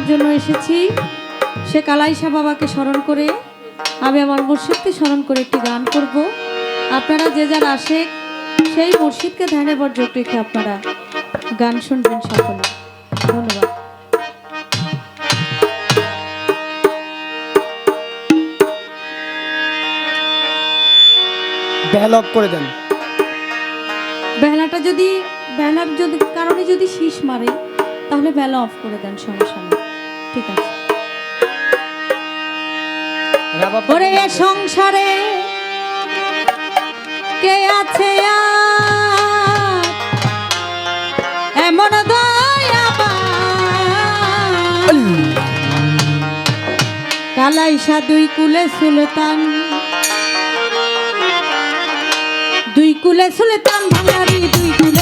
শোনার জন্য এসেছি। সে কালাইশা বাবাকে স্মরণ করে আমি আমার মুর্শিদকে স্মরণ করে একটি গান করব। আপনারা যে যার আসে সেই মুর্শিদকে ধ্যানে বর্জক রেখে আপনারা গান শুনবেন সকলে। ধন্যবাদ। করে দেন। বেলাটা যদি বেলার যদি কারণে যদি শীষ মারে তাহলে বেলা অফ করে দেন সমস্যা নেই ঠিক আছে। ওরে এ সংসারে কে আছে এমন কালাইশা দুই কুলে সুলতান। দুই কুলে সুলতান ভাঙারি দুই কুলে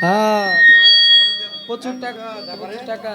হ্যাঁ। প্রচুর টাকা প্রচুর টাকা।